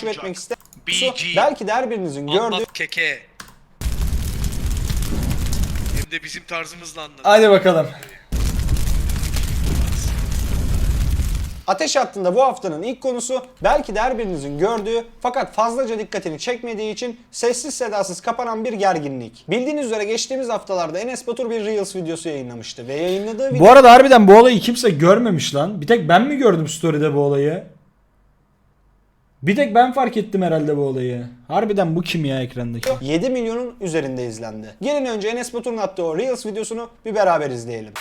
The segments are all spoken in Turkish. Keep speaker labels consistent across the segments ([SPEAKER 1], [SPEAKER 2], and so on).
[SPEAKER 1] takip etmek isteyen
[SPEAKER 2] BG.
[SPEAKER 1] belki de her birinizin gördüğü
[SPEAKER 2] keke. Hem de bizim tarzımızla anladı.
[SPEAKER 3] Hadi bakalım.
[SPEAKER 1] Ateş Hattı'nda bu haftanın ilk konusu belki de her birinizin gördüğü fakat fazlaca dikkatini çekmediği için sessiz sedasız kapanan bir gerginlik. Bildiğiniz üzere geçtiğimiz haftalarda Enes Batur bir Reels videosu yayınlamıştı ve yayınladığı video
[SPEAKER 3] Bu arada harbiden bu olayı kimse görmemiş lan. Bir tek ben mi gördüm story'de bu olayı? Bir tek ben fark ettim herhalde bu olayı. Harbiden bu kim ya ekrandaki?
[SPEAKER 1] 7 milyonun üzerinde izlendi. Gelin önce Enes Batur'un attığı o Reels videosunu bir beraber izleyelim.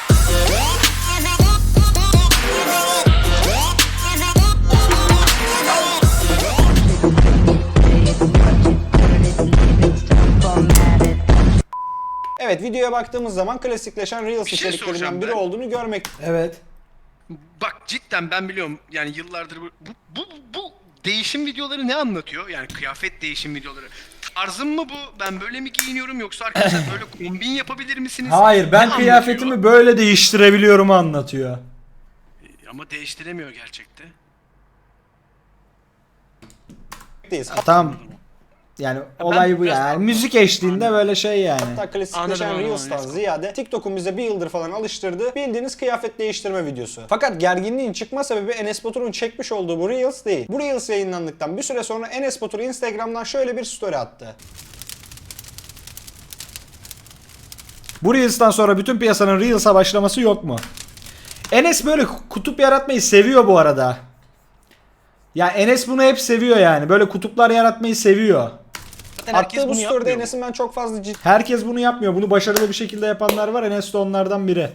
[SPEAKER 1] Evet videoya baktığımız zaman klasikleşen Reels
[SPEAKER 2] Bir şey
[SPEAKER 1] içeriklerinden
[SPEAKER 2] soracağım
[SPEAKER 1] biri
[SPEAKER 2] ben.
[SPEAKER 1] olduğunu görmek
[SPEAKER 3] Evet.
[SPEAKER 2] Bak cidden ben biliyorum yani yıllardır bu, bu, bu, bu değişim videoları ne anlatıyor? Yani kıyafet değişim videoları. Tarzım mı bu? Ben böyle mi giyiniyorum yoksa arkadaşlar böyle kombin yapabilir misiniz?
[SPEAKER 3] Hayır ben
[SPEAKER 2] Ne
[SPEAKER 3] kıyafetimi
[SPEAKER 2] anlatıyor?
[SPEAKER 3] böyle değiştirebiliyorum anlatıyor.
[SPEAKER 2] Ama değiştiremiyor gerçekte.
[SPEAKER 3] Tamam. Yani olay bu yani. Müzik eşliğinde böyle şey yani.
[SPEAKER 1] Hatta klasikleşen
[SPEAKER 2] Anladım, anladım,
[SPEAKER 1] Reels'tan
[SPEAKER 2] anladım.
[SPEAKER 1] ziyade TikTok'un bize bir yıldır falan alıştırdığı bildiğiniz kıyafet değiştirme videosu. Fakat gerginliğin çıkma sebebi Enes Batur'un çekmiş olduğu bu Reels değil. Bu Reels yayınlandıktan bir süre sonra Enes Batur Instagram'dan şöyle bir story attı.
[SPEAKER 3] Bu Reels'tan sonra bütün piyasanın Reels'a başlaması yok mu? Enes böyle kutup yaratmayı seviyor bu arada. Ya Enes bunu hep seviyor yani. Böyle kutuplar yaratmayı seviyor.
[SPEAKER 2] Zaten herkes
[SPEAKER 1] Attığı bu
[SPEAKER 2] bunu
[SPEAKER 1] story'de
[SPEAKER 2] yapmıyor.
[SPEAKER 1] Enes'in ben çok fazla ciddi
[SPEAKER 3] Herkes bunu yapmıyor. Bunu başarılı bir şekilde yapanlar var. Enes de onlardan biri.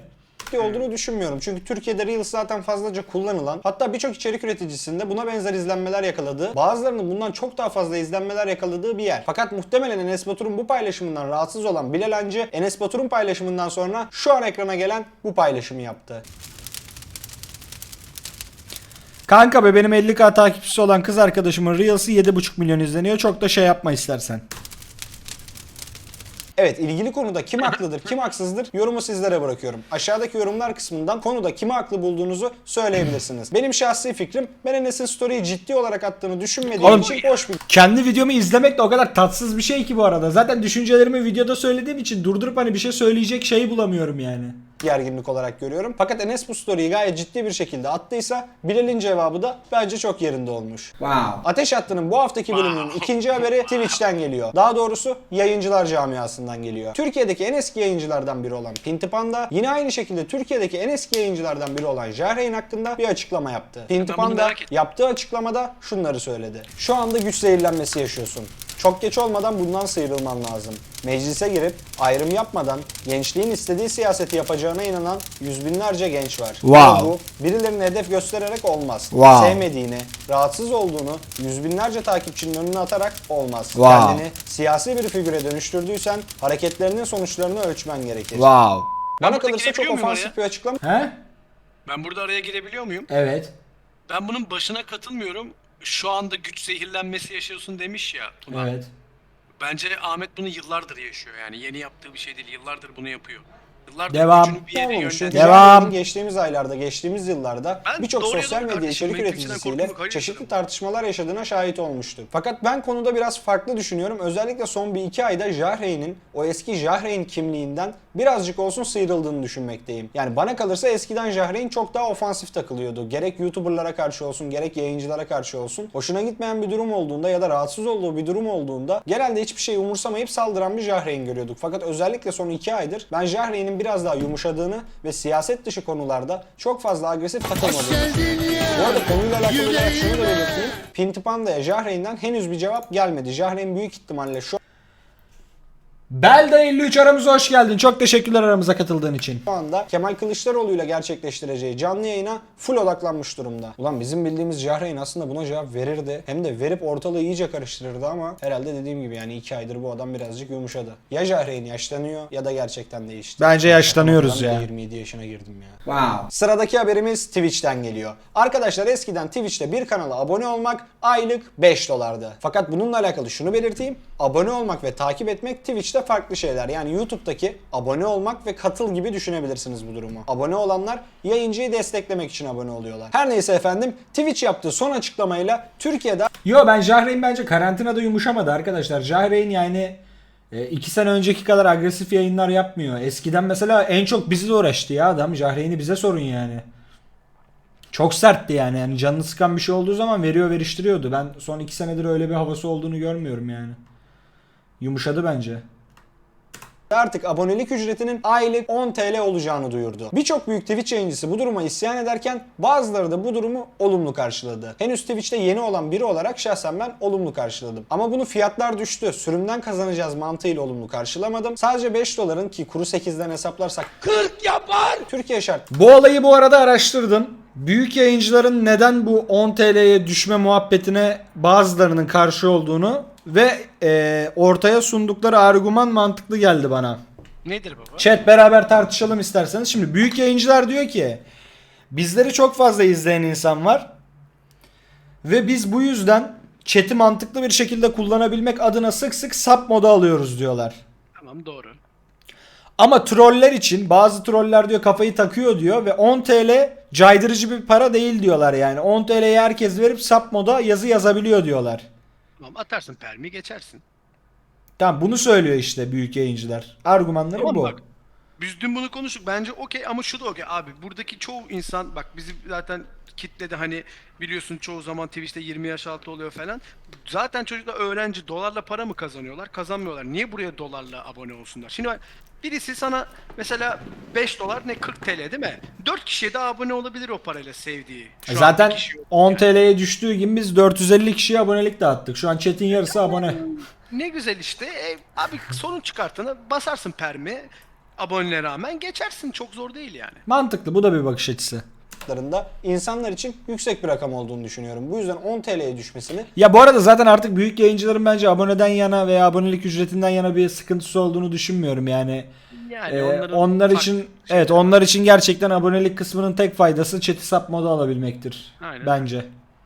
[SPEAKER 1] olduğunu düşünmüyorum. Çünkü Türkiye'de Reels zaten fazlaca kullanılan, hatta birçok içerik üreticisinde buna benzer izlenmeler yakaladığı, bazılarının bundan çok daha fazla izlenmeler yakaladığı bir yer. Fakat muhtemelen Enes Batur'un bu paylaşımından rahatsız olan Bilal Hancı, Enes Batur'un paylaşımından sonra şu an ekrana gelen bu paylaşımı yaptı.
[SPEAKER 3] Kanka be benim 50k takipçisi olan kız arkadaşımın Reels'i 7.5 milyon izleniyor. Çok da şey yapma istersen.
[SPEAKER 1] Evet ilgili konuda kim haklıdır kim haksızdır yorumu sizlere bırakıyorum. Aşağıdaki yorumlar kısmından konuda kimi haklı bulduğunuzu söyleyebilirsiniz. Benim şahsi fikrim ben Enes'in story'i ciddi olarak attığını düşünmediğim
[SPEAKER 3] Oğlum,
[SPEAKER 1] için boş bir
[SPEAKER 3] Kendi videomu izlemek de o kadar tatsız bir şey ki bu arada. Zaten düşüncelerimi videoda söylediğim için durdurup hani bir şey söyleyecek şey bulamıyorum yani.
[SPEAKER 1] Gerginlik olarak görüyorum. Fakat Enes bu story'i gayet ciddi bir şekilde attıysa Bilal'in cevabı da bence çok yerinde olmuş.
[SPEAKER 3] Wow.
[SPEAKER 1] Ateş Hattı'nın bu haftaki bölümünün ikinci haberi Twitch'ten geliyor. Daha doğrusu yayıncılar camiasından geliyor. Türkiye'deki en eski yayıncılardan biri olan Pinti Panda yine aynı şekilde Türkiye'deki en eski yayıncılardan biri olan Jahreyn hakkında bir açıklama yaptı. Pinti
[SPEAKER 2] Ben bunu
[SPEAKER 1] Panda
[SPEAKER 2] merak ettim.
[SPEAKER 1] yaptığı açıklamada şunları söyledi. Şu anda güç zehirlenmesi yaşıyorsun. Çok geç olmadan bundan sıyrılman lazım. Meclise girip ayrım yapmadan gençliğin istediği siyaseti yapacağına inanan yüz binlerce genç var.
[SPEAKER 3] Wow.
[SPEAKER 1] Ama bu birilerine hedef göstererek olmaz.
[SPEAKER 3] Wow.
[SPEAKER 1] Sevmediğini, rahatsız olduğunu yüz binlerce takipçinin önüne atarak olmaz.
[SPEAKER 3] Wow.
[SPEAKER 1] Kendini siyasi bir figüre dönüştürdüysen hareketlerinin sonuçlarını ölçmen gerekir.
[SPEAKER 3] Wow.
[SPEAKER 1] Bana
[SPEAKER 2] burada
[SPEAKER 1] kalırsa çok ofansif bir açıklama
[SPEAKER 3] He?
[SPEAKER 2] Ben burada araya girebiliyor muyum?
[SPEAKER 3] Evet.
[SPEAKER 2] Ben bunun başına katılmıyorum. Şu anda güç zehirlenmesi yaşıyorsun demiş ya Tuna.
[SPEAKER 3] Evet.
[SPEAKER 2] Bence Ahmet bunu yıllardır yaşıyor yani yeni yaptığı bir şey değil yıllardır bunu yapıyor. Yıllardır
[SPEAKER 3] Devam.
[SPEAKER 2] gücünü bir yere.
[SPEAKER 1] Çünkü
[SPEAKER 2] yönlendiriyor.
[SPEAKER 3] Devam.
[SPEAKER 1] Geçtiğimiz aylarda, geçtiğimiz yıllarda
[SPEAKER 2] Ben
[SPEAKER 1] birçok
[SPEAKER 2] doğruya
[SPEAKER 1] sosyal
[SPEAKER 2] doğru
[SPEAKER 1] medya
[SPEAKER 2] kardeşim,
[SPEAKER 1] içerik üreticisiyle
[SPEAKER 2] hayır
[SPEAKER 1] çeşitli tartışmalar yaşadığına şahit olmuştuk. Fakat ben konuda biraz farklı düşünüyorum. Özellikle son bir iki ayda Jahreyn'in o eski Jahreyn kimliğinden birazcık olsun sıyrıldığını düşünmekteyim. Yani bana kalırsa eskiden Jahreyn çok daha ofansif takılıyordu. Gerek YouTuber'lara karşı olsun, gerek yayıncılara karşı olsun. Hoşuna gitmeyen bir durum olduğunda ya da rahatsız olduğu bir durum olduğunda genelde hiçbir şey umursamayıp saldıran bir Jahreyn görüyorduk. Fakat özellikle son iki aydır ben Jahreyn'in biraz daha yumuşadığını ve siyaset dışı konularda çok fazla agresif takılmadığını. Bu arada konuyla alakalı olarak şunu da belirteyim. Pinti Panda'ya Jahreyn'den henüz bir cevap gelmedi. Jahreyn büyük ihtimalle şu
[SPEAKER 3] Belda 53 aramıza hoş geldin. Çok teşekkürler aramıza katıldığın için.
[SPEAKER 1] şu anda Kemal Kılıçdaroğlu ile gerçekleştireceği canlı yayına full odaklanmış durumda. Ulan bizim bildiğimiz Jahreyn aslında buna cevap verirdi. Hem de verip ortalığı iyice karıştırırdı ama herhalde dediğim gibi yani iki aydır bu adam birazcık yumuşadı. Ya Jahreyn yaşlanıyor ya da gerçekten değişti.
[SPEAKER 3] Bence yaşlanıyoruz
[SPEAKER 1] Ben de
[SPEAKER 3] ya.
[SPEAKER 1] 27 yaşına girdim ya.
[SPEAKER 3] Wow.
[SPEAKER 1] Sıradaki haberimiz Twitch'ten geliyor. Arkadaşlar eskiden Twitch'te bir kanala abone olmak aylık 5 dolardı. Fakat bununla alakalı şunu belirteyim. Abone olmak ve takip etmek Twitch'te farklı şeyler. Yani YouTube'daki abone olmak ve katıl gibi düşünebilirsiniz bu durumu. Abone olanlar yayıncıyı desteklemek için abone oluyorlar. Her neyse efendim Twitch yaptığı son açıklamayla Türkiye'de
[SPEAKER 3] Yo ben Jahreyn bence karantinada yumuşamadı arkadaşlar. Jahreyn yani e, iki sene önceki kadar agresif yayınlar yapmıyor. Eskiden mesela en çok bizi de uğraştı ya adam. Jahreyn'i bize sorun yani. Çok sertti yani. yani canını sıkan bir şey olduğu zaman veriyor veriştiriyordu. Ben son iki senedir öyle bir havası olduğunu görmüyorum yani. Yumuşadı bence.
[SPEAKER 1] artık abonelik ücretinin aylık 10 TL olacağını duyurdu. Birçok büyük Twitch yayıncısı bu duruma isyan ederken bazıları da bu durumu olumlu karşıladı. Henüz Twitch'te yeni olan biri olarak şahsen ben olumlu karşıladım. Ama bunu fiyatlar düştü, sürümden kazanacağız mantığıyla olumlu karşılamadım. Sadece 5 doların ki kuru 8'den hesaplarsak 40 yapar. Türkiye şart
[SPEAKER 3] Bu olayı bu arada araştırdım. Büyük yayıncıların neden bu 10 TL'ye düşme muhabbetine bazılarının karşı olduğunu ve e, ortaya sundukları argüman mantıklı geldi bana.
[SPEAKER 2] Nedir baba?
[SPEAKER 3] Chat beraber tartışalım isterseniz. Şimdi büyük yayıncılar diyor ki bizleri çok fazla izleyen insan var ve biz bu yüzden chat'i mantıklı bir şekilde kullanabilmek adına sık sık sub moda alıyoruz diyorlar.
[SPEAKER 2] Tamam doğru.
[SPEAKER 3] Ama troller için bazı troller diyor kafayı takıyor diyor ve 10 TL caydırıcı bir para değil diyorlar yani. 10 TL'ye herkes verip sub moda yazı yazabiliyor diyorlar.
[SPEAKER 2] Tamam atarsın permi geçersin.
[SPEAKER 3] Tamam bunu söylüyor işte büyük yayıncılar. Argümanları
[SPEAKER 2] Tamam
[SPEAKER 3] bu.
[SPEAKER 2] bak. Biz dün bunu konuştuk. Bence okey ama şu da okey abi. Buradaki çoğu insan bak bizi zaten kitlede hani biliyorsun çoğu zaman Twitch'te 20 yaş altı oluyor falan. Zaten çocuklar öğrenci dolarla para mı kazanıyorlar? Kazanmıyorlar. Niye buraya dolarla abone olsunlar? Şimdi bak, birisi sana mesela 5 dolar ne 40 TL değil mi? 4 kişiye de abone olabilir o parayla sevdiği. Şu
[SPEAKER 3] Zaten
[SPEAKER 2] bir kişi yok
[SPEAKER 3] 10
[SPEAKER 2] yani.
[SPEAKER 3] TL'ye düştüğü gibi biz 450 kişiye abonelik dağıttık. Şu an chat'in yarısı abone.
[SPEAKER 2] Ne güzel işte. E, abi sorun çıkartana basarsın permi. Aboneliğe rağmen geçersin. Çok zor değil yani.
[SPEAKER 3] Mantıklı bu da bir bakış açısı.
[SPEAKER 1] Fiyatlarında insanlar için yüksek bir rakam olduğunu düşünüyorum. Bu yüzden 10 TL'ye düşmesini
[SPEAKER 3] Ya bu arada zaten artık büyük yayıncıların bence aboneden yana veya abonelik ücretinden yana bir sıkıntısı olduğunu düşünmüyorum yani.
[SPEAKER 2] Yani
[SPEAKER 3] Ee, onlar için
[SPEAKER 2] şeyleri
[SPEAKER 3] evet
[SPEAKER 2] var.
[SPEAKER 3] onlar için gerçekten abonelik kısmının tek faydası chat'i sub moda alabilmektir
[SPEAKER 2] Aynen.
[SPEAKER 3] bence.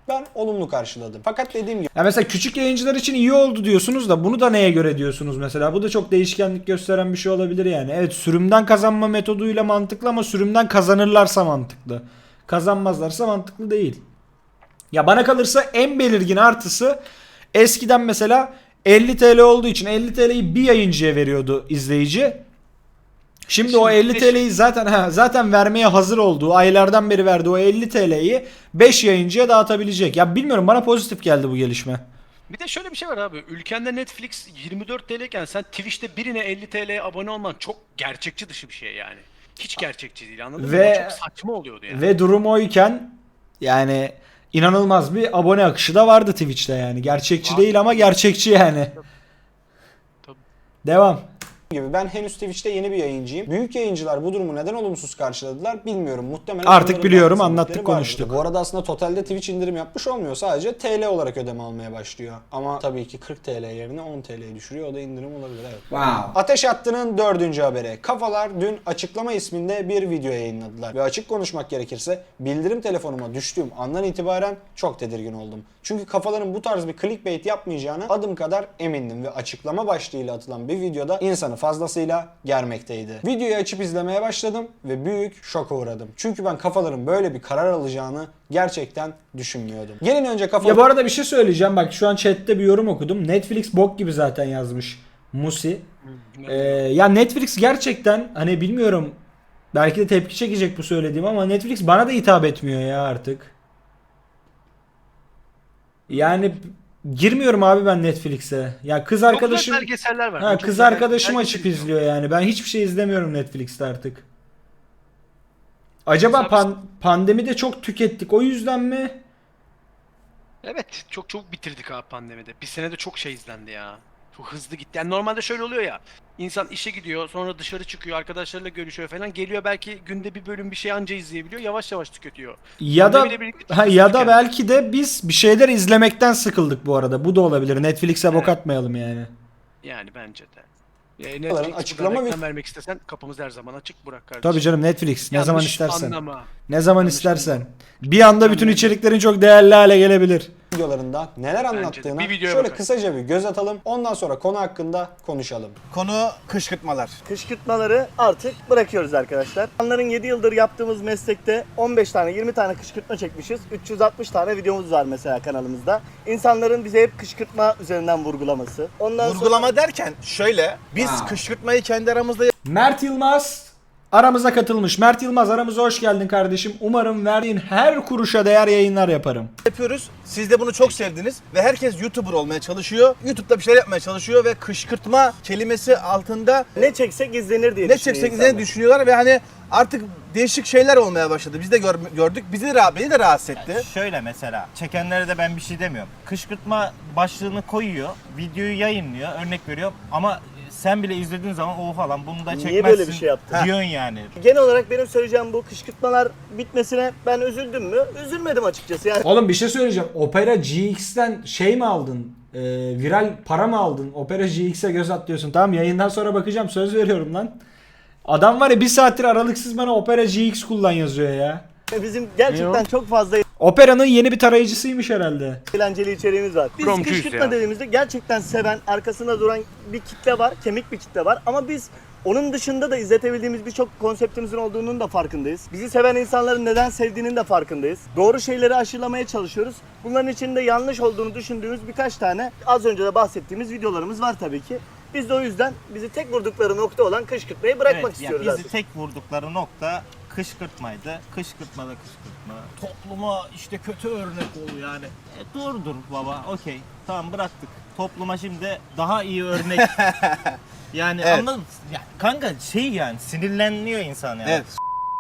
[SPEAKER 1] ben olumlu karşıladım. Fakat dediğim gibi
[SPEAKER 3] Ya mesela küçük yayıncılar için iyi oldu diyorsunuz da bunu da neye göre diyorsunuz mesela? Bu da çok değişkenlik gösteren bir şey olabilir yani. Evet sürümden kazanma metoduyla mantıklı ama sürümden kazanırlarsa mantıklı. Kazanmazlarsa mantıklı değil. Ya bana kalırsa en belirgin artısı eskiden mesela 50 TL olduğu için 50 TL'yi bir yayıncıya veriyordu izleyici. Şimdi, o
[SPEAKER 2] Şimdi
[SPEAKER 3] 50
[SPEAKER 2] beş-
[SPEAKER 3] TL'yi zaten ha, zaten vermeye hazır olduğu aylardan beri verdiği o 50 TL'yi 5 yayıncıya dağıtabilecek. Ya bilmiyorum bana pozitif geldi bu gelişme.
[SPEAKER 2] Bir de şöyle bir şey var abi. Ülkende Netflix 24 TL iken sen Twitch'te birine 50 TL'ye abone olman çok gerçekçi dışı bir şey yani. Hiç gerçekçi değil anladın
[SPEAKER 3] Ve-
[SPEAKER 2] mı? O çok saçma oluyordu yani.
[SPEAKER 3] Ve durum oyken yani inanılmaz bir abone akışı da vardı Twitch'te yani. Gerçekçi
[SPEAKER 2] Var.
[SPEAKER 3] değil ama gerçekçi yani.
[SPEAKER 2] Tabii.
[SPEAKER 3] Devam.
[SPEAKER 1] Gibi ben henüz Twitch'te yeni bir yayıncıyım. Büyük yayıncılar bu durumu neden olumsuz karşıladılar bilmiyorum. Muhtemelen
[SPEAKER 3] Artık biliyorum, anlattık, konuştuk.
[SPEAKER 1] Bu arada aslında totalde Twitch indirim yapmış olmuyor. Sadece TL olarak ödeme almaya başlıyor. Ama tabii ki 40 TL yerine 10 TL'ye düşürüyor. O da indirim olabilir evet.
[SPEAKER 3] Wow.
[SPEAKER 1] Ateş Hattı'nın dördüncü haberi. Kafalar dün açıklama isminde bir video yayınladılar. Ve açık konuşmak gerekirse bildirim telefonuma düştüğüm andan itibaren çok tedirgin oldum. Çünkü kafaların bu tarz bir clickbait yapmayacağına adım kadar emindim ve açıklama başlığıyla atılan bir videoda insanı fazlasıyla germekteydi. Videoyu açıp izlemeye başladım ve büyük şoka uğradım. Çünkü ben kafaların böyle bir karar alacağını gerçekten düşünmüyordum. Gelin önce kafa...
[SPEAKER 3] Ya bu arada bir şey söyleyeceğim. Bak şu an chatte bir yorum okudum. Netflix bok gibi zaten yazmış Musi. Ee, ya Netflix gerçekten hani bilmiyorum belki de tepki çekecek bu söylediğim ama Netflix bana da hitap etmiyor ya artık. Yani girmiyorum abi ben Netflix'e. Ya kız
[SPEAKER 2] Çok güzel
[SPEAKER 3] arkadaşım
[SPEAKER 2] belgeseller var.
[SPEAKER 3] ha,
[SPEAKER 2] Çok
[SPEAKER 3] kız
[SPEAKER 2] güzel
[SPEAKER 3] arkadaşım
[SPEAKER 2] belgesel
[SPEAKER 3] açıp izliyor yani. Ben hiçbir şey izlemiyorum Netflix'te artık. Acaba
[SPEAKER 2] Mesela biz-
[SPEAKER 3] pan- pandemide çok tükettik o yüzden mi?
[SPEAKER 2] Evet çok çok bitirdik abi pandemide. Bir senede çok şey izlendi ya. Çok hızlı gitti. Yani normalde şöyle oluyor ya. İnsan işe gidiyor, sonra dışarı çıkıyor, arkadaşlarıyla görüşüyor falan. Geliyor belki günde bir bölüm bir şey anca izleyebiliyor. Yavaş yavaş tüketiyor.
[SPEAKER 3] Ya da ha, ya da belki de biz bir şeyler izlemekten sıkıldık bu arada. Bu da olabilir. Netflix'e bok
[SPEAKER 2] Evet.
[SPEAKER 3] atmayalım yani.
[SPEAKER 2] Yani bence de. E, Netflix
[SPEAKER 1] açıklama
[SPEAKER 2] reklam vermek istesen kapımız her zaman açık Burak kardeşim.
[SPEAKER 3] Tabii canım Netflix ne
[SPEAKER 2] Yanlış
[SPEAKER 3] zaman istersen.
[SPEAKER 2] Anlama.
[SPEAKER 3] Ne zaman
[SPEAKER 2] Yanlış
[SPEAKER 3] istersen.
[SPEAKER 2] anlama.
[SPEAKER 3] Bir anda bütün içeriklerin çok değerli hale gelebilir.
[SPEAKER 1] Videolarında neler anlattığına
[SPEAKER 2] Bir
[SPEAKER 1] şöyle
[SPEAKER 2] bakalım.
[SPEAKER 1] kısaca bir göz atalım. Ondan sonra konu hakkında konuşalım.
[SPEAKER 4] Konu kışkırtmalar.
[SPEAKER 5] Kışkırtmaları artık bırakıyoruz arkadaşlar. Onların 7 yıldır yaptığımız meslekte 15 tane 20 tane kışkırtma çekmişiz. 360 tane videomuz var mesela kanalımızda. İnsanların bize hep kışkırtma üzerinden vurgulaması. Ondan sonra
[SPEAKER 4] Vurgulama derken şöyle biz kışkırtmayı kendi aramızda
[SPEAKER 3] Mert Yılmaz aramıza katılmış. Mert Yılmaz aramıza hoş geldin kardeşim. Umarım verdiğin her kuruşa değer yayınlar yaparım.
[SPEAKER 4] yapıyoruz. Siz de bunu çok sevdiniz ve herkes YouTuber olmaya çalışıyor. YouTube'da bir şeyler yapmaya çalışıyor ve kışkırtma kelimesi altında
[SPEAKER 5] ne çeksek izlenir diye
[SPEAKER 4] ne
[SPEAKER 5] düşünüyor
[SPEAKER 4] çeksek
[SPEAKER 5] insanlar.
[SPEAKER 4] ne düşünüyorlar ve hani artık değişik şeyler olmaya başladı. Biz de gör- gördük. Bizi de, beni de rahatsız etti.
[SPEAKER 6] Şöyle mesela çekenlere de ben bir şey demiyorum. Kışkırtma başlığını koyuyor, videoyu yayınlıyor, örnek veriyorum ama sen bile izlediğin zaman oha lan bunu da
[SPEAKER 5] Niye
[SPEAKER 6] çekmezsin
[SPEAKER 5] böyle bir şey yaptın?
[SPEAKER 6] diyorsun yani.
[SPEAKER 5] Genel olarak benim söyleyeceğim bu kışkırtmalar bitmesine ben üzüldüm mü? Üzülmedim açıkçası. Yani
[SPEAKER 3] Oğlum bir şey söyleyeceğim. Opera GX'ten şey mi aldın? Ee, viral para mı aldın? Opera GX'e göz at diyorsun. Tamam yayından sonra bakacağım. Söz veriyorum lan. Adam var ya bir saattir aralıksız bana Opera GX kullan yazıyor ya.
[SPEAKER 5] bizim gerçekten çok fazla
[SPEAKER 3] Opera'nın yeni bir tarayıcısıymış herhalde.
[SPEAKER 5] eğlenceli içeriğimiz var. Biz
[SPEAKER 2] Chromecuyuz
[SPEAKER 5] kışkırtma
[SPEAKER 2] ya.
[SPEAKER 5] dediğimizde gerçekten seven, arkasında duran bir kitle var, kemik bir kitle var. Ama biz onun dışında da izletebildiğimiz birçok konseptimizin olduğunun da farkındayız. Bizi seven insanların neden sevdiğinin de farkındayız. Doğru şeyleri aşılamaya çalışıyoruz. Bunların içinde yanlış olduğunu düşündüğümüz birkaç tane az önce de bahsettiğimiz videolarımız var tabii ki. Biz de o yüzden bizi tek vurdukları nokta olan kışkırtmayı bırakmak
[SPEAKER 6] Evet, yani
[SPEAKER 5] istiyoruz
[SPEAKER 6] bizi
[SPEAKER 5] artık.
[SPEAKER 6] tek vurdukları nokta kışkırtmaydı. Kışkırtma da kışkırtma. Topluma işte kötü örnek ol yani. E, dur dur baba okey tamam bıraktık. Topluma şimdi daha iyi örnek. yani
[SPEAKER 4] Evet.
[SPEAKER 6] anladın mı? Ya, kanka şey yani sinirleniyor insan yani.
[SPEAKER 4] Evet.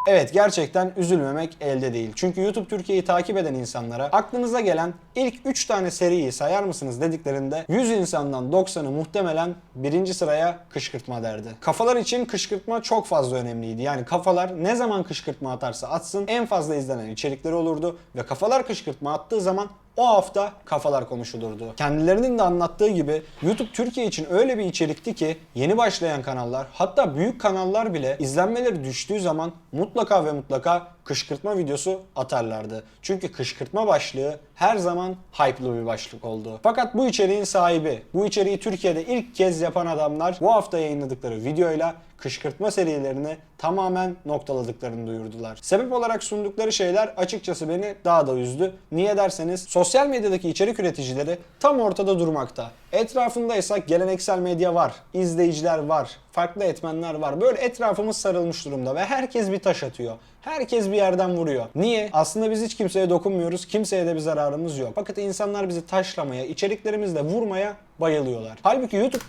[SPEAKER 1] Evet gerçekten üzülmemek elde değil. Çünkü YouTube Türkiye'yi takip eden insanlara aklınıza gelen ilk 3 tane seriyi sayar mısınız dediklerinde 100 insandan 90'ı muhtemelen birinci sıraya kışkırtma derdi. Kafalar için kışkırtma çok fazla önemliydi. Yani kafalar ne zaman kışkırtma atarsa atsın en fazla izlenen içerikleri olurdu ve kafalar kışkırtma attığı zaman o hafta kafalar konuşulurdu. Kendilerinin de anlattığı gibi YouTube Türkiye için öyle bir içerikti ki yeni başlayan kanallar hatta büyük kanallar bile izlenmeleri düştüğü zaman mutlaka ve mutlaka kışkırtma videosu atarlardı. Çünkü kışkırtma başlığı her zaman hype'lı bir başlık oldu. Fakat bu içeriğin sahibi, bu içeriği Türkiye'de ilk kez yapan adamlar bu hafta yayınladıkları videoyla kışkırtma serilerini tamamen noktaladıklarını duyurdular. Sebep olarak sundukları şeyler açıkçası beni daha da üzdü. Niye derseniz sosyal medyadaki içerik üreticileri tam ortada durmakta. Etrafında ise geleneksel medya var, izleyiciler var, farklı etmenler var. Böyle etrafımız sarılmış durumda ve herkes bir taş atıyor. Herkes bir yerden vuruyor. Niye? Aslında biz hiç kimseye dokunmuyoruz. Kimseye de bir zararımız yok. Fakat insanlar bizi taşlamaya, içeriklerimizle vurmaya bayılıyorlar. Halbuki YouTube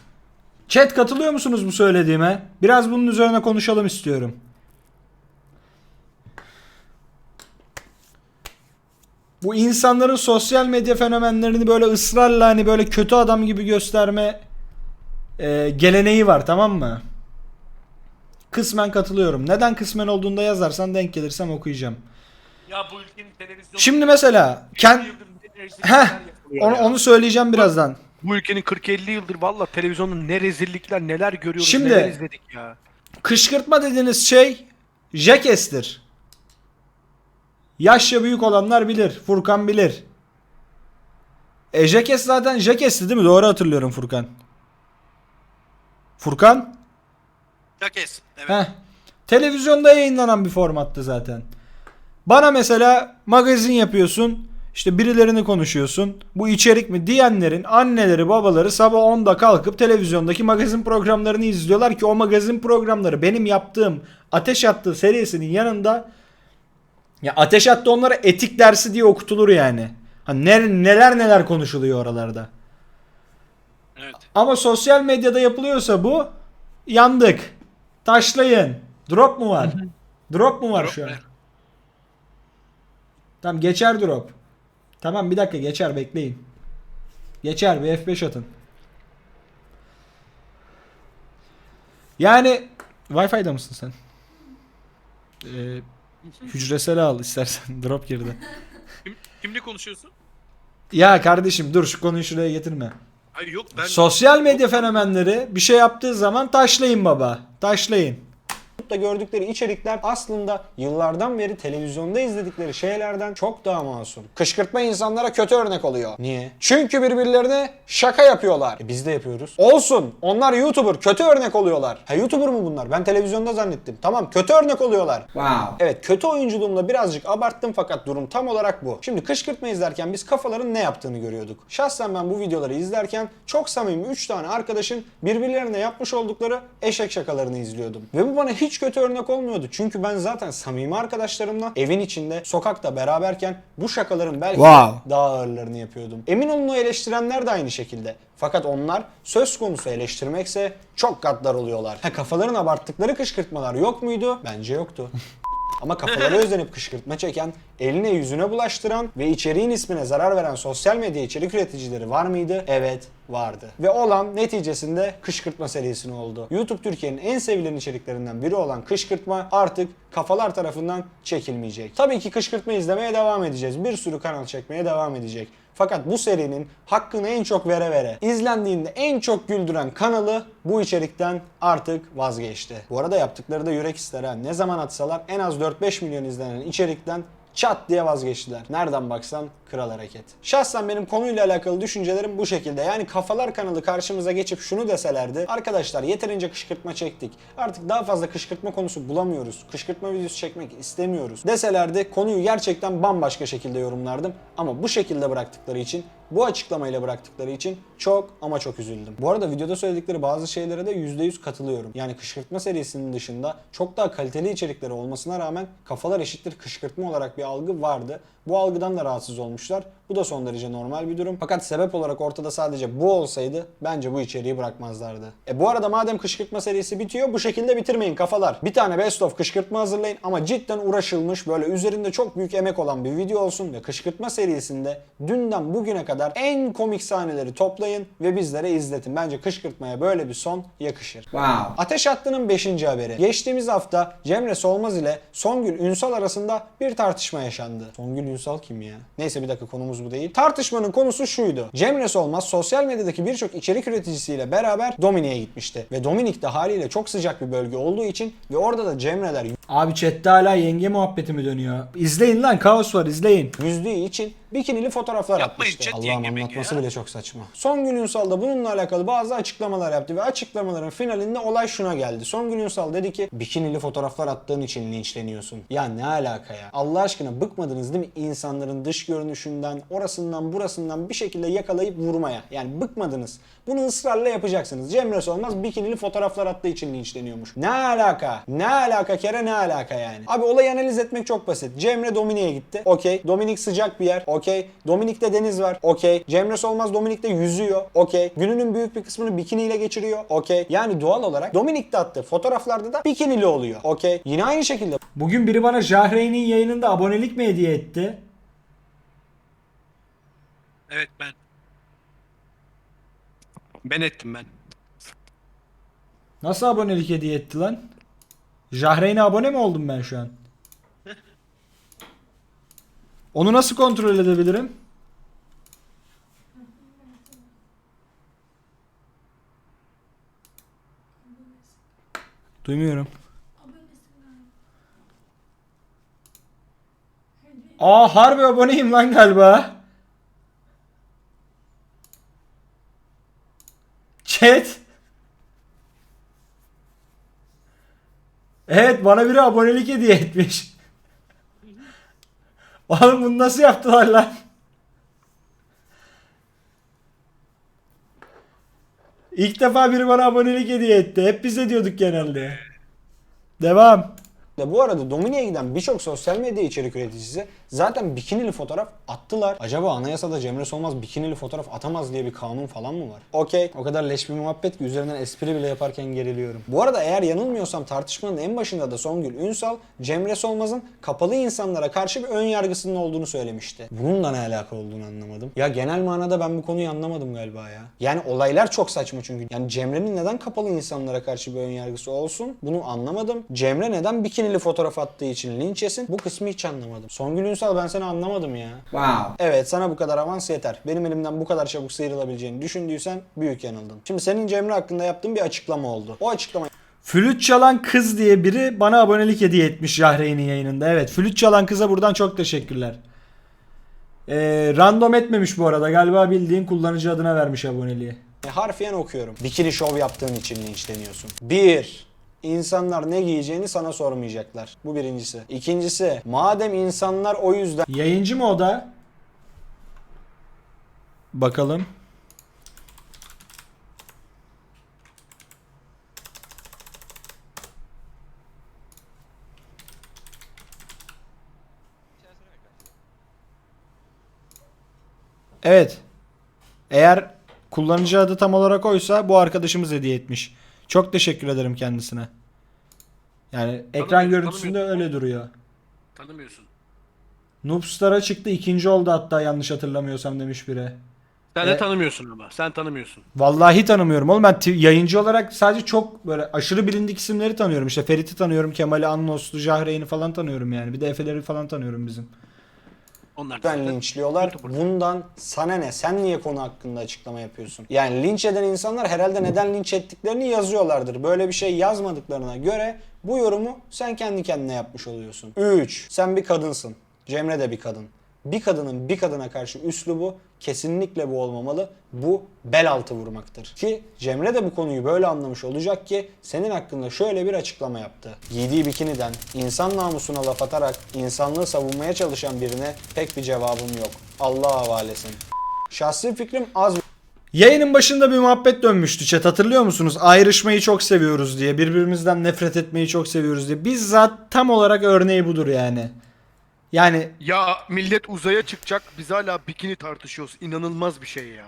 [SPEAKER 3] Chat katılıyor musunuz bu söylediğime? Biraz bunun üzerine konuşalım istiyorum. Bu insanların sosyal medya fenomenlerini böyle ısrarla hani böyle kötü adam gibi gösterme e, geleneği var tamam mı? Kısmen katılıyorum. Neden kısmen olduğunda yazarsan denk gelirsem okuyacağım.
[SPEAKER 7] Ya bu ülkenin televizyonu...
[SPEAKER 3] Şimdi mesela kend Heh, onu, onu söyleyeceğim birazdan.
[SPEAKER 7] Bu ülkenin 40-50 yıldır valla televizyonda ne rezillikler neler görüyoruz
[SPEAKER 3] Şimdi-
[SPEAKER 7] neler izledik ya.
[SPEAKER 3] Kışkırtma dediğiniz şey Jackass'tir. Yaşça büyük olanlar bilir. Furkan bilir. E Jackass zaten Jackass'ti değil mi? Doğru hatırlıyorum Furkan. Furkan?
[SPEAKER 2] Yakes. Evet.
[SPEAKER 3] Heh. Televizyonda yayınlanan bir formattı zaten. Bana mesela magazin yapıyorsun. İşte birilerini konuşuyorsun. Bu içerik mi diyenlerin anneleri babaları sabah 10'da kalkıp televizyondaki magazin programlarını izliyorlar ki o magazin programları benim yaptığım Ateş Attı serisinin yanında ya Ateş Attı onlara etik dersi diye okutulur yani. Hani neler neler, neler konuşuluyor oralarda.
[SPEAKER 2] Evet.
[SPEAKER 3] Ama sosyal medyada yapılıyorsa bu yandık. Taşlayın. Drop mu var? drop mu var
[SPEAKER 2] Drop
[SPEAKER 3] şu an?
[SPEAKER 2] ver.
[SPEAKER 3] Tamam geçer drop. Tamam bir dakika geçer bekleyin. Geçer bir F5 atın. Yani Wi-Fi'da mısın sen? Ee, hücresel al istersen drop girdi.
[SPEAKER 7] Kimle konuşuyorsun?
[SPEAKER 3] Ya kardeşim dur şu konuyu şuraya getirme.
[SPEAKER 7] Hayır yok ben...
[SPEAKER 3] Sosyal medya fenomenleri bir şey yaptığı zaman taşlayın baba. Taşlayın.
[SPEAKER 1] YouTube'da gördükleri içerikler aslında yıllardan beri televizyonda izledikleri şeylerden çok daha masum. Kışkırtma insanlara kötü örnek oluyor. Niye? Çünkü birbirlerine şaka yapıyorlar. E biz de yapıyoruz. Olsun. Onlar YouTuber. Kötü örnek oluyorlar. Ha YouTuber mu bunlar? Ben televizyonda zannettim. Tamam kötü örnek oluyorlar. Wow. Evet kötü oyunculuğumda birazcık abarttım fakat durum tam olarak bu. Şimdi kışkırtma izlerken biz kafaların ne yaptığını görüyorduk. Şahsen ben bu videoları izlerken çok samimi 3 tane arkadaşın birbirlerine yapmış oldukları eşek şakalarını izliyordum. Ve bu bana hiç kötü örnek olmuyordu. Çünkü ben zaten samimi arkadaşlarımla evin içinde, sokakta beraberken bu şakaların belki
[SPEAKER 3] Wow.
[SPEAKER 1] daha ağırlarını yapıyordum. Emin olun o eleştirenler de aynı şekilde. Fakat onlar söz konusu eleştirmekse çok gaddar oluyorlar. Ha kafaların abarttıkları kışkırtmalar yok muydu? Bence yoktu. Ama kafaları özenip kışkırtma çeken, eline yüzüne bulaştıran ve içeriğin ismine zarar veren sosyal medya içerik üreticileri var mıydı? Evet, vardı. Ve olan neticesinde kışkırtma serisi oldu. YouTube Türkiye'nin en sevilen içeriklerinden biri olan kışkırtma artık kafalar tarafından çekilmeyecek. Tabii ki kışkırtma izlemeye devam edeceğiz. Bir sürü kanal çekmeye devam edecek. Fakat bu serinin hakkını en çok vere vere, izlendiğinde en çok güldüren kanalı bu içerikten artık vazgeçti. Bu arada yaptıkları da yürek ister ha. Ne zaman atsalar en az 4-5 milyon izlenen içerikten çat diye vazgeçtiler. Nereden baksan kral hareket. Şahsen benim konuyla alakalı düşüncelerim bu şekilde. Yani kafalar kanalı karşımıza geçip şunu deselerdi. Arkadaşlar yeterince kışkırtma çektik. Artık daha fazla kışkırtma konusu bulamıyoruz. Kışkırtma videosu çekmek istemiyoruz. Deselerdi konuyu gerçekten bambaşka şekilde yorumlardım. Ama bu şekilde bıraktıkları için bu açıklamayla bıraktıkları için çok ama çok üzüldüm. Bu arada videoda söyledikleri bazı şeylere de %100 katılıyorum. Yani kışkırtma serisinin dışında çok daha kaliteli içerikleri olmasına rağmen kafalar eşittir kışkırtma olarak bir algı vardı. Bu algıdan da rahatsız olmuşlar. Bu da son derece normal bir durum. Fakat sebep olarak ortada sadece bu olsaydı bence bu içeriği bırakmazlardı. E bu arada madem kışkırtma serisi bitiyor bu şekilde bitirmeyin kafalar. Bir tane best of kışkırtma hazırlayın ama cidden uğraşılmış böyle üzerinde çok büyük emek olan bir video olsun ve kışkırtma serisinde dünden bugüne kadar en komik sahneleri toplayın ve bizlere izletin. Bence kışkırtmaya böyle bir son yakışır. Wow. Ateş Hattı'nın 5. haberi. Geçtiğimiz hafta Cemre Solmaz ile Songül Ünsal arasında bir tartışma yaşandı. Songül Ünsal kim ya? Neyse bir dakika konumuz bu değil. Tartışmanın konusu şuydu. Cemre Solmaz sosyal medyadaki birçok içerik üreticisiyle beraber Dominik'e gitmişti. Ve Dominik de haliyle çok sıcak bir bölge olduğu için ve orada da Cemreler
[SPEAKER 3] Abi chatte hala yenge muhabbeti mi dönüyor? İzleyin lan kaos var izleyin.
[SPEAKER 1] yüzdüğü için bikinili fotoğraflar
[SPEAKER 2] Yapmayın,
[SPEAKER 1] atmıştı.
[SPEAKER 2] chat
[SPEAKER 1] Allah'ım
[SPEAKER 2] yenge
[SPEAKER 1] anlatması
[SPEAKER 2] ya.
[SPEAKER 1] bile çok saçma. Songül Ünsal da bununla alakalı bazı açıklamalar yaptı ve açıklamaların finalinde olay şuna geldi. Songül Ünsal dedi ki bikinili fotoğraflar attığın için linçleniyorsun. Ya ne alaka ya? Allah aşkına bıkmadınız değil mi insanların dış görünüşünden, orasından burasından bir şekilde yakalayıp vurmaya? Yani bıkmadınız. Bunu ısrarla yapacaksınız. Cemre Solmaz bikinili fotoğraflar attığı için linçleniyormuş. Ne alaka? Ne alaka kere ne alaka yani? Abi olayı analiz etmek çok basit. Cemre Dominik'e gitti. Okey. Dominik sıcak bir yer. Okey. Dominik'te deniz var. Okey. Cemre Solmaz Dominik'te yüzüyor. Okey. Gününün büyük bir kısmını bikiniyle geçiriyor. Okey. Yani doğal olarak Dominik'te attığı fotoğraflarda da bikinili oluyor. Okey. Yine aynı şekilde
[SPEAKER 3] Bugün biri bana Jahreyn'in yayınında abonelik mi hediye etti?
[SPEAKER 2] Evet ben. Ben ettim ben.
[SPEAKER 3] Nasıl abonelik hediye etti lan? Jahreyn'e abone mi oldum ben şu an? Onu nasıl kontrol edebilirim? Duymuyorum. Aa harbi aboneyim lan galiba. Chat. Evet bana biri abonelik hediye etmiş. Oğlum bunu nasıl yaptılar lan? İlk defa biri bana abonelik hediye etti. Hep biz ediyorduk genelde. Devam.
[SPEAKER 1] De bu arada Dominik'e giden birçok sosyal medya içerik üreticisi zaten bikinili fotoğraf attılar. Acaba anayasada Cemre Solmaz bikinili fotoğraf atamaz diye bir kanun falan mı var? Okey. O kadar leş bir muhabbet ki üzerinden espri bile yaparken geriliyorum. Bu arada eğer yanılmıyorsam tartışmanın en başında da Songül Ünsal, Cemre Solmaz'ın kapalı insanlara karşı bir ön yargısının olduğunu söylemişti. Bununla ne alaka olduğunu anlamadım. Ya genel manada ben bu konuyu anlamadım galiba ya. Yani olaylar çok saçma çünkü. Yani Cemre'nin neden kapalı insanlara karşı bir ön yargısı olsun? Bunu anlamadım. Cemre neden bikinili fotoğraf attığı için linç yesin? Bu kısmı hiç anlamadım. Songül Ünsal ben seni anlamadım ya. Wow. Evet sana bu kadar avans yeter. Benim elimden bu kadar çabuk sıyrılabileceğini düşündüysen büyük yanıldın. Şimdi senin Cemre hakkında yaptığın bir açıklama oldu. O açıklama
[SPEAKER 3] Flüt çalan kız diye biri bana abonelik hediye etmiş Jahreyn'in yayınında. Evet flüt çalan kıza buradan çok teşekkürler. Ee, random etmemiş bu arada. Galiba bildiğin kullanıcı adına vermiş aboneliği.
[SPEAKER 1] harfiyen okuyorum. Bikini şov yaptığın için linçleniyorsun. 1. İnsanlar ne giyeceğini sana sormayacaklar. Bu birincisi. İkincisi, madem insanlar o yüzden
[SPEAKER 3] Yayıncı mı o da? Bakalım. Evet. Eğer kullanıcı adı tam olarak oysa bu arkadaşımız hediye etmiş. Çok teşekkür ederim kendisine. Yani ekran görüntüsünde öyle duruyor.
[SPEAKER 7] Tanımıyorsun.
[SPEAKER 3] Noobstar'a çıktı ikinci oldu hatta yanlış hatırlamıyorsam demiş biri.
[SPEAKER 7] Sen
[SPEAKER 3] E-
[SPEAKER 7] de tanımıyorsun ama. Sen tanımıyorsun.
[SPEAKER 3] Vallahi tanımıyorum oğlum ben t- yayıncı olarak sadece çok böyle aşırı bilindik isimleri tanıyorum. İşte Ferit'i tanıyorum, Kemal'i, Annos'u, Jahreyn'i falan tanıyorum yani. Bir de Efe'leri falan tanıyorum bizim.
[SPEAKER 7] Onlar da zaten
[SPEAKER 1] linçliyorlar.
[SPEAKER 7] YouTuber.
[SPEAKER 1] Bundan sana ne? Sen niye konu hakkında açıklama yapıyorsun? Yani linç eden insanlar herhalde neden linç ettiklerini yazıyorlardır. Böyle bir şey yazmadıklarına göre bu yorumu sen kendi kendine yapmış oluyorsun. 3. Sen bir kadınsın. Cemre de bir kadın. Bir kadının bir kadına karşı üslubu kesinlikle bu olmamalı. Bu bel altı vurmaktır. Ki Cemre de bu konuyu böyle anlamış olacak ki senin hakkında şöyle bir açıklama yaptı. Giydiği bikiniden insan namusuna laf atarak insanlığı savunmaya çalışan birine pek bir cevabım yok. Allah'a havalesin. Şahsi fikrim az
[SPEAKER 3] Yayının başında bir muhabbet dönmüştü chat hatırlıyor musunuz? Ayrışmayı çok seviyoruz diye, birbirimizden nefret etmeyi çok seviyoruz diye. Bizzat tam olarak örneği budur yani. Yani
[SPEAKER 7] Ya millet uzaya çıkacak. Biz hala bikini tartışıyoruz. İnanılmaz bir şey ya.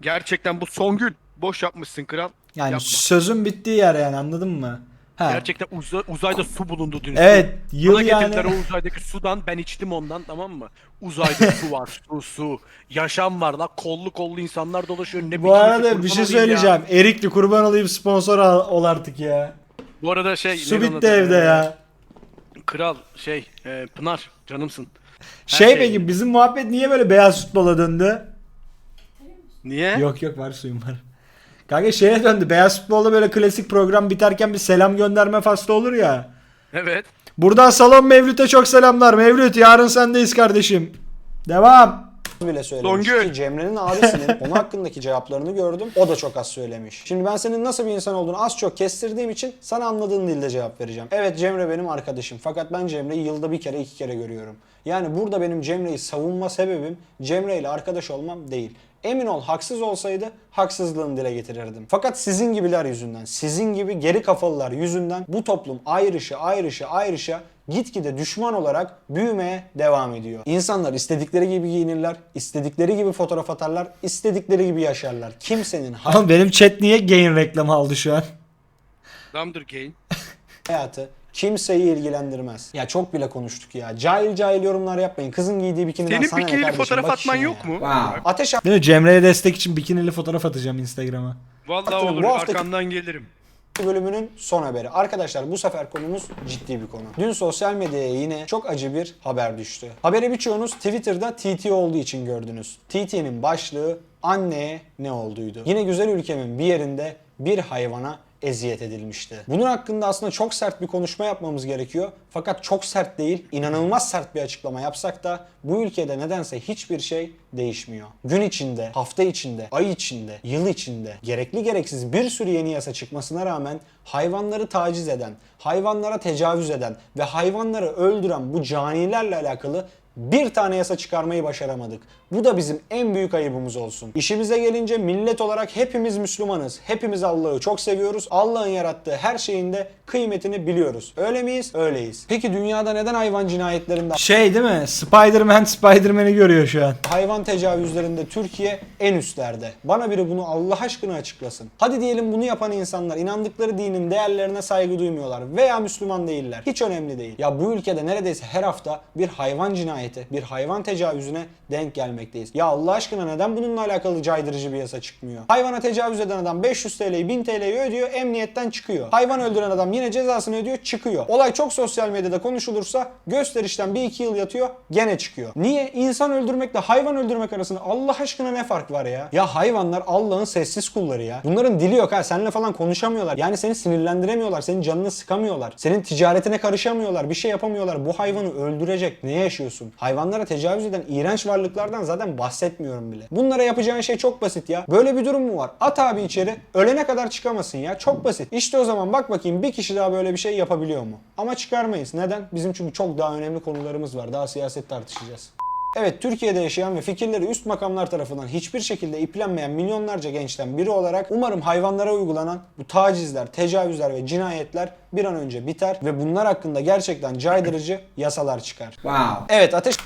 [SPEAKER 7] Gerçekten bu Songül. Boş yapmışsın kral.
[SPEAKER 3] yani
[SPEAKER 7] Yapma.
[SPEAKER 3] sözün bittiği yer yani anladın mı? Ha.
[SPEAKER 7] Gerçekten uza- uzayda su bulundu dün.
[SPEAKER 3] Evet, yıl
[SPEAKER 7] Bana getirdiler
[SPEAKER 3] yani-
[SPEAKER 7] o uzaydaki sudan ben içtim ondan tamam mı? Uzayda su var su su. Yaşam var la kollu kollu insanlar dolaşıyor. Ne
[SPEAKER 3] Bu arada
[SPEAKER 7] kurban
[SPEAKER 3] bir şey
[SPEAKER 7] olayım ya.
[SPEAKER 3] söyleyeceğim. Erikli kurban olayım sponsor al, ol artık ya.
[SPEAKER 7] Bu arada şey.
[SPEAKER 3] Su
[SPEAKER 7] onun
[SPEAKER 3] bitti
[SPEAKER 7] adı?
[SPEAKER 3] evde ya.
[SPEAKER 7] Kral şey e, Pınar canımsın. Her
[SPEAKER 3] Şey
[SPEAKER 7] şey-
[SPEAKER 3] peki bizim muhabbet niye böyle beyaz futbola döndü?
[SPEAKER 7] Niye?
[SPEAKER 3] Yok yok var suyum var. Kanka şeye döndü. Beyaz futbolda böyle klasik program biterken bir selam gönderme faslı olur ya.
[SPEAKER 7] Evet.
[SPEAKER 3] Buradan Salon Mevlüt'e çok selamlar. Mevlüt yarın sendeyiz kardeşim. Devam.
[SPEAKER 1] Bile söylemiş
[SPEAKER 7] Songül.
[SPEAKER 1] ki Cemre'nin abisinin onun hakkındaki cevaplarını gördüm. O da çok az söylemiş. Şimdi ben senin nasıl bir insan olduğunu az çok kestirdiğim için sana anladığın dilde cevap vereceğim. Evet Cemre benim arkadaşım fakat ben Cemre'yi yılda bir kere iki kere görüyorum. Yani burada benim Cemre'yi savunma sebebim Cemre ile arkadaş olmam değil. Emin ol haksız olsaydı haksızlığını dile getirirdim. Fakat sizin gibiler yüzünden, sizin gibi geri kafalılar yüzünden bu toplum ayrışa ayrışa ayrışa gitgide düşman olarak büyümeye devam ediyor. İnsanlar istedikleri gibi giyinirler, istedikleri gibi fotoğraf atarlar, istedikleri gibi yaşarlar. Kimsenin
[SPEAKER 3] Ama benim chat niye gain reklamı aldı şu an?
[SPEAKER 7] Damdır gain.
[SPEAKER 1] Hayatı kimseyi ilgilendirmez. Ya çok bile konuştuk ya. Cahil cahil yorumlar yapmayın. Kızın giydiği bikiniden
[SPEAKER 7] Senin
[SPEAKER 1] sana ne
[SPEAKER 7] bikinili
[SPEAKER 1] kardeşim?
[SPEAKER 7] fotoğraf
[SPEAKER 1] Bak
[SPEAKER 7] atman
[SPEAKER 1] işine
[SPEAKER 7] yok
[SPEAKER 1] ya.
[SPEAKER 7] mu?
[SPEAKER 1] Ateş
[SPEAKER 3] Değil mi? Cemre'ye destek için bikinili fotoğraf atacağım Instagram'a.
[SPEAKER 7] Vallahi
[SPEAKER 1] Baktım,
[SPEAKER 7] olur
[SPEAKER 1] bu haftaki-
[SPEAKER 7] arkandan gelirim.
[SPEAKER 1] bölümünün son haberi. Arkadaşlar bu sefer konumuz ciddi bir konu. Dün sosyal medyaya yine çok acı bir haber düştü. Haberi birçoğunuz Twitter'da TT olduğu için gördünüz. TT'nin başlığı anneye ne olduydu. Yine güzel ülkemin bir yerinde bir hayvana eziyet edilmişti. Bunun hakkında aslında çok sert bir konuşma yapmamız gerekiyor. Fakat çok sert değil, inanılmaz sert bir açıklama yapsak da bu ülkede nedense hiçbir şey değişmiyor. Gün içinde, hafta içinde, ay içinde, yıl içinde gerekli gereksiz bir sürü yeni yasa çıkmasına rağmen hayvanları taciz eden, hayvanlara tecavüz eden ve hayvanları öldüren bu canilerle alakalı bir tane yasa çıkarmayı başaramadık. Bu da bizim en büyük ayıbımız olsun. İşimize gelince millet olarak hepimiz Müslümanız. Hepimiz Allah'ı çok seviyoruz. Allah'ın yarattığı her şeyin de kıymetini biliyoruz. Öyle miyiz? Öyleyiz. Peki dünyada neden hayvan cinayetlerinde
[SPEAKER 3] Şey değil mi? Spider-Man Spider-Man'i görüyor şu an.
[SPEAKER 1] hayvan tecavüzlerinde Türkiye en üstlerde. Bana biri bunu Allah aşkına açıklasın. Hadi diyelim bunu yapan insanlar inandıkları dinin değerlerine saygı duymuyorlar veya Müslüman değiller. Hiç önemli değil. Ya bu ülkede neredeyse her hafta bir hayvan cinayeti cinayete, bir hayvan tecavüzüne denk gelmekteyiz. Ya Allah aşkına neden bununla alakalı caydırıcı bir yasa çıkmıyor? Hayvana tecavüz eden adam 500 TL'yi 1000 TL'yi ödüyor, emniyetten çıkıyor. Hayvan öldüren adam yine cezasını ödüyor, çıkıyor. Olay çok sosyal medyada konuşulursa gösterişten 1-2 yıl yatıyor, gene çıkıyor. Niye? İnsan öldürmekle hayvan öldürmek arasında Allah aşkına ne fark var ya? Ya hayvanlar Allah'ın sessiz kulları ya. Bunların dili yok ha. Seninle falan konuşamıyorlar. Yani seni sinirlendiremiyorlar. Senin canını sıkamıyorlar. Senin ticaretine karışamıyorlar. Bir şey yapamıyorlar. Bu hayvanı öldürecek. Ne yaşıyorsun? Hayvanlara tecavüz eden iğrenç varlıklardan zaten bahsetmiyorum bile. Bunlara yapacağın şey çok basit ya. Böyle bir durum mu var? At abi içeri. Ölene kadar çıkamasın ya. Çok basit. İşte o zaman bak bakayım bir kişi daha böyle bir şey yapabiliyor mu? Ama çıkarmayız. Neden? Bizim çünkü çok daha önemli konularımız var. Daha siyaset tartışacağız. Evet Türkiye'de yaşayan ve fikirleri üst makamlar tarafından hiçbir şekilde iplenmeyen milyonlarca gençten biri olarak umarım hayvanlara uygulanan bu tacizler, tecavüzler ve cinayetler bir an önce biter ve bunlar hakkında gerçekten caydırıcı yasalar çıkar.
[SPEAKER 3] Wow.
[SPEAKER 1] Evet ateş